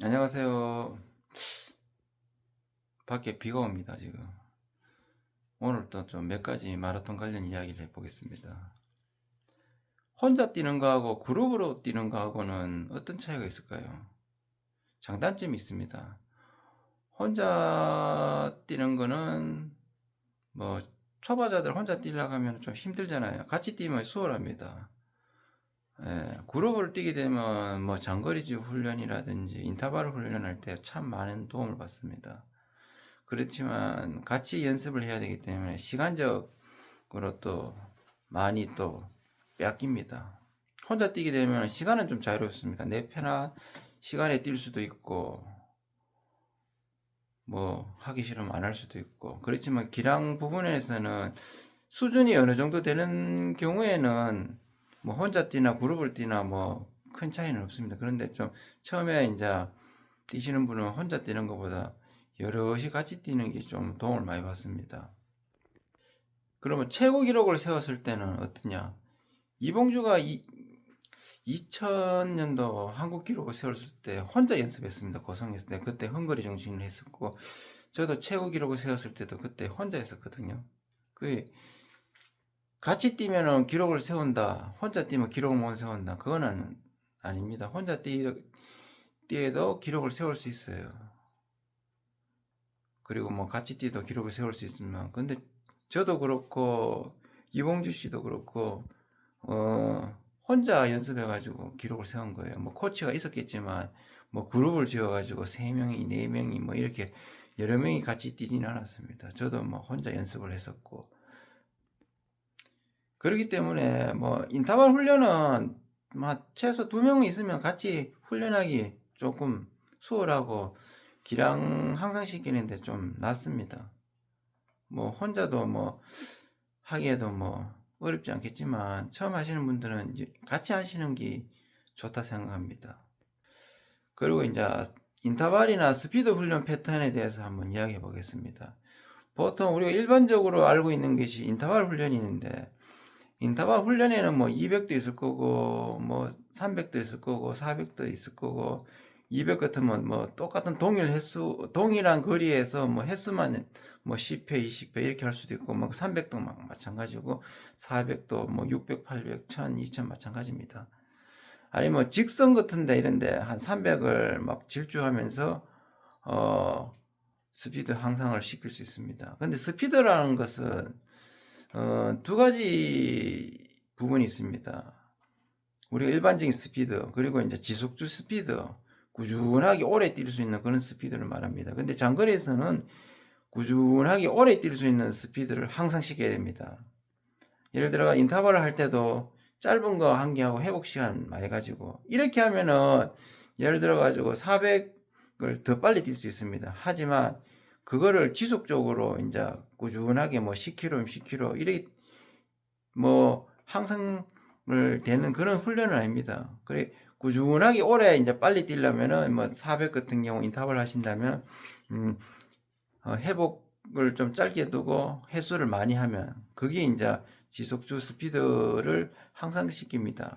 안녕하세요. 밖에 비가 옵니다, 지금. 오늘도 좀 몇 가지 마라톤 관련 이야기를 해보겠습니다. 혼자 뛰는 거하고 그룹으로 뛰는 거하고는 어떤 차이가 있을까요? 장단점이 있습니다. 혼자 뛰는 거는 뭐 초보자들 혼자 뛰려고 하면 좀 힘들잖아요. 같이 뛰면 수월합니다. 예, 그룹을 뛰게 되면 뭐 장거리지 훈련이라든지 인터벌 훈련할 때 참 많은 도움을 받습니다. 그렇지만 같이 연습을 해야 되기 때문에 시간적으로 또 많이 또 뺏깁니다. 혼자 뛰게 되면 시간은 좀 자유롭습니다. 내 편한 시간에 뛸 수도 있고 뭐 하기 싫으면 안 할 수도 있고 그렇지만 기량 부분에서는 수준이 어느 정도 되는 경우에는 뭐 혼자 뛰나 그룹을 뛰나 뭐 큰 차이는 없습니다. 그런데 좀 처음에 이제 뛰시는 분은 혼자 뛰는 것보다 여럿이 같이 뛰는 게 좀 도움을 많이 받습니다. 그러면 최고 기록을 세웠을 때는 어떠냐? 이봉주가 이, 2000년도 한국 기록을 세웠을 때 혼자 연습했습니다. 고성했을 때 그때 헝거리 정신을 했었고 저도 최고 기록을 세웠을 때도 그때 혼자 했었거든요. 그 같이 뛰면은 기록을 세운다. 혼자 뛰면 기록을 못 세운다. 그거는 아닙니다. 혼자 뛰, 뛰어도 기록을 세울 수 있어요. 그리고 뭐 같이 뛰도 기록을 세울 수 있지만 근데 저도 그렇고 이봉주 씨도 그렇고 어 혼자 연습해 가지고 기록을 세운 거예요. 뭐 코치가 있었겠지만 뭐 그룹을 지어 가지고 세 명이 네 명이 뭐 이렇게 여러 명이 같이 뛰지는 않았습니다. 저도 뭐 혼자 연습을 했었고 그렇기 때문에 뭐 인터벌 훈련은 뭐 최소 두명 있으면 같이 훈련하기 조금 수월하고 기량 향상시키는데 좀 낫습니다. 뭐 혼자도 뭐 하기에도 뭐 어렵지 않겠지만 처음 하시는 분들은 같이 하시는 게 좋다 생각합니다. 그리고 이제 인터벌이나 스피드 훈련 패턴에 대해서 한번 이야기해 보겠습니다. 보통 우리가 일반적으로 알고 있는 것이 인터벌 훈련이 있는데 인터벌 훈련에는 뭐 200도 있을 거고 뭐 300도 있을 거고 400도 있을 거고 200 같으면 뭐 똑같은 동일 횟수 동일한 거리에서 뭐 횟수만 뭐 10회 20회 이렇게 할 수도 있고 뭐 300도 막 마찬가지고 400도 뭐 600 800 1000 2000 마찬가지입니다. 아니 뭐 직선 같은데 이런데 한 300을 막 질주하면서 어 스피드 향상을 시킬 수 있습니다. 근데 스피드라는 것은 어, 두 가지 부분이 있습니다. 우리가 일반적인 스피드, 그리고 이제 지속주 스피드, 꾸준하게 오래 뛸 수 있는 그런 스피드를 말합니다. 근데 장거리에서는 꾸준하게 오래 뛸 수 있는 스피드를 항상 시켜야 됩니다. 예를 들어 인터벌을 할 때도 짧은 거 한 개 하고 회복 시간 많이 가지고 이렇게 하면은 예를 들어 가지고 400을 더 빨리 뛸 수 있습니다. 하지만 그거를 지속적으로 이제 꾸준하게 뭐 10km, 10km 이렇게 뭐 항상을 되는 그런 훈련은 아닙니다. 그래 꾸준하게 오래 이제 빨리 뛰려면은 뭐 400 같은 경우 인터벌 하신다면 음, 어, 회복을 좀 짧게 두고 횟수를 많이 하면 그게 이제 지속주 스피드를 향상시킵니다.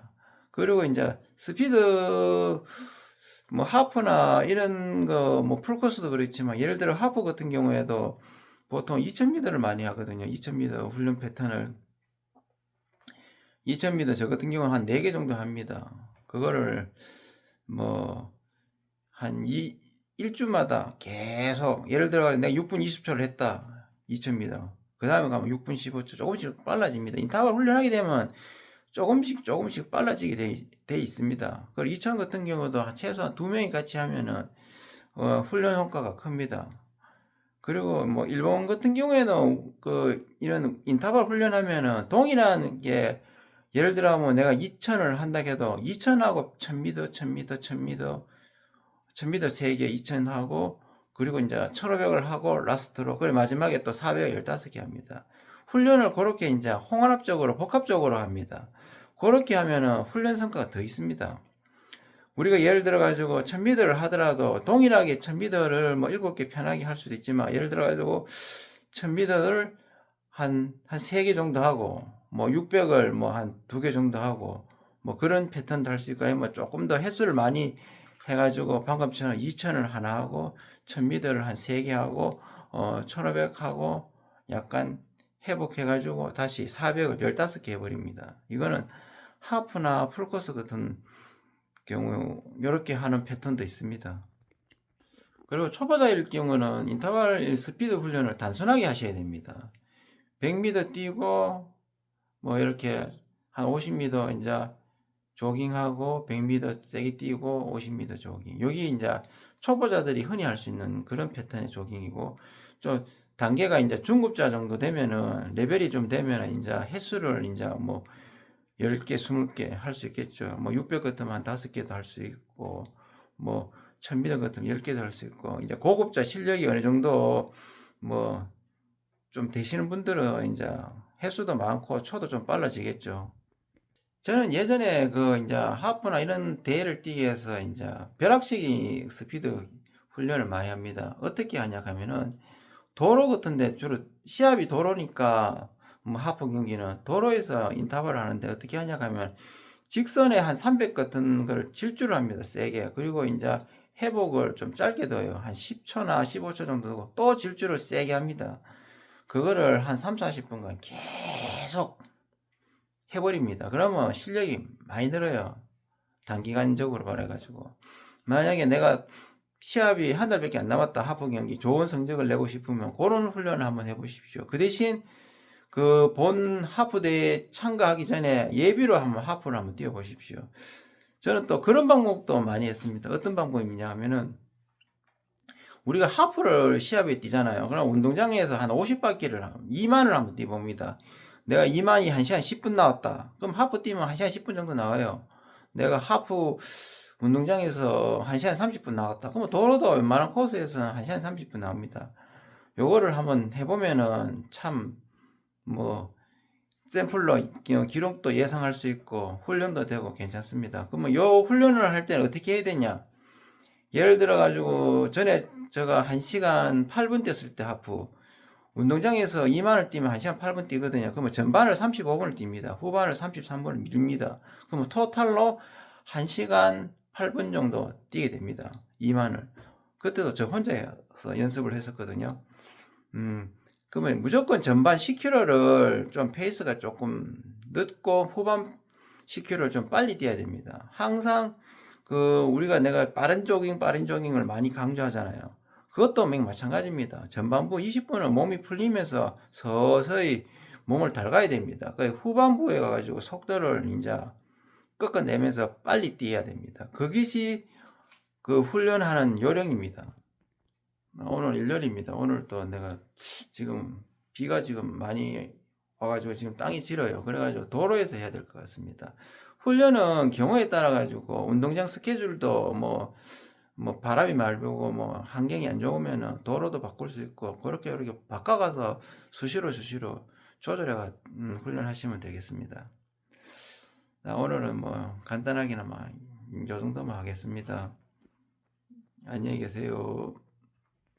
그리고 이제 스피드 뭐 하프나 이런 거 뭐 풀코스도 그렇지만 예를 들어 하프 같은 경우에도 보통 2000m를 많이 하거든요. 2000m 훈련 패턴을 2000m 저 같은 경우는 한 4개 정도 합니다. 그거를 뭐한이 일주마다 계속 예를 들어 내가 6분 20초를 했다. 2000m. 그 다음에 가면 6분 15초 조금씩 빨라집니다. 인터벌 훈련하게 되면 조금씩 조금씩 빨라지게 돼, 돼 있습니다. 그리고 2000 같은 경우도 최소한 두 명이 같이 하면은 어, 훈련 효과가 큽니다. 그리고 뭐 일본 같은 경우에는 그 이런 인터벌 훈련하면은 동일한 게 예를 들어 뭐 내가 2000을 한다 해도 2000하고 1000m, 1000m, 1000m, 1000m 3개, 2000 하고 그리고 이제 1500을 하고 라스트로 그리고 마지막에 또 400, 15개 합니다. 훈련을 그렇게 이제 홍합적으로 복합적으로 합니다. 그렇게 하면은 훈련 성과가 더 있습니다. 우리가 예를 들어 가지고 1000m를 하더라도 동일하게 1000m를 뭐 7개 편하게 할 수도 있지만 예를 들어 가지고 1000m를 한, 한 3개 정도 하고, 뭐 600을 뭐 한 2개 정도 하고, 뭐 그런 패턴도 할 수 있고, 뭐 조금 더 횟수를 많이 해 가지고 방금처럼 2천을 하나 하고 1000미터를 한 3개 하고 어 1500 하고 약간 회복해 가지고 다시 400을 15개 해 버립니다. 이거는 하프나 풀코스 같은 경우 이렇게 하는 패턴도 있습니다. 그리고 초보자일 경우는 인터벌 스피드 훈련을 단순하게 하셔야 됩니다. 100m 뛰고 뭐 이렇게 한 50m 이제 조깅하고 100m 세게 뛰고 50m 조깅. 여기 이제 초보자들이 흔히 할 수 있는 그런 패턴의 조깅이고 좀 단계가 이제 중급자 정도 되면은 레벨이 좀 되면은 이제 횟수를 이제 뭐 10개, 20개 할 수 있겠죠. 뭐 600 같으면 한 5개도 할 수 있고 뭐 1000m 같으면 10개도 할 수 있고 이제 고급자 실력이 어느 정도 뭐 좀 되시는 분들은 이제 횟수도 많고 초도 좀 빨라지겠죠. 저는 예전에 그 이제 하프나 이런 대회를 뛰기 위해서 이제 벼락치기 스피드 훈련을 많이 합니다. 어떻게 하냐 하면은 도로 같은데 주로 시합이 도로니까 뭐 하프 경기는 도로에서 인터벌 하는데 어떻게 하냐 하면 직선에 한 300 같은 걸 질주를 합니다. 세게. 그리고 이제 회복을 좀 짧게 둬요. 한 10초나 15초 정도 두고 또 질주를 세게 합니다. 그거를 한 3, 40분간 계속 해버립니다. 그러면 실력이 많이 늘어요. 단기간적으로 말해가지고. 만약에 내가 시합이 한 달밖에 안 남았다. 하프 경기 좋은 성적을 내고 싶으면 그런 훈련을 한번 해보십시오. 그 대신 그 본 하프 대회 참가하기 전에 예비로 한번 하프를 한번 뛰어보십시오. 저는 또 그런 방법도 많이 했습니다. 어떤 방법이냐 하면은 우리가 하프를 시합에 뛰잖아요. 그럼 운동장에서 한 50바퀴를 2만을 한번 뛰봅니다. 내가 2만이 1시간 10분 나왔다. 그럼 하프 뛰면 1시간 10분 정도 나와요. 내가 하프 운동장에서 1시간 30분 나왔다. 그러면 도로도 웬만한 코스에서는 1시간 30분 나옵니다. 요거를 한번 해보면은 참 뭐 샘플로 기- 기록도 예상할 수 있고 훈련도 되고 괜찮습니다. 그러면 요 훈련을 할 때는 어떻게 해야 되냐? 예를 들어 가지고 전에 제가 1시간 8분 뛰었을 때 하프 운동장에서 2만을 뛰면 1시간 8분 뛰거든요. 그러면 전반을 35분을 뜁니다. 후반을 33분을 밀립니다. 그러면 토탈로 1시간 8분 정도 뛰게 됩니다. 2만을. 그때도 저 혼자서 연습을 했었거든요. 음, 그러면 무조건 전반 10km를 좀 페이스가 조금 늦고 후반 10km를 좀 빨리 뛰어야 됩니다. 항상 그 우리가 내가 빠른 조깅, 빠른 조깅을 많이 강조하잖아요. 그것도 맥 마찬가지입니다. 전반부 20분은 몸이 풀리면서 서서히 몸을 닳아야 됩니다. 그 후반부에 가가지고 속도를 이제 꺾어내면서 빨리 뛰어야 됩니다. 그것이 그 훈련하는 요령입니다. 오늘 일요일입니다. 오늘 또 내가 지금 비가 지금 많이 와가지고 지금 땅이 질어요. 그래가지고 도로에서 해야 될 것 같습니다. 훈련은 경우에 따라 가지고 운동장 스케줄도 뭐, 뭐 바람이 말 불고 뭐 환경이 안 좋으면은 도로도 바꿀 수 있고 그렇게 이렇게 바꿔가서 수시로 수시로 조절해가 음, 훈련하시면 되겠습니다. 자, 오늘은 뭐 간단하게나마 요 정도만 하겠습니다. 안녕히 계세요.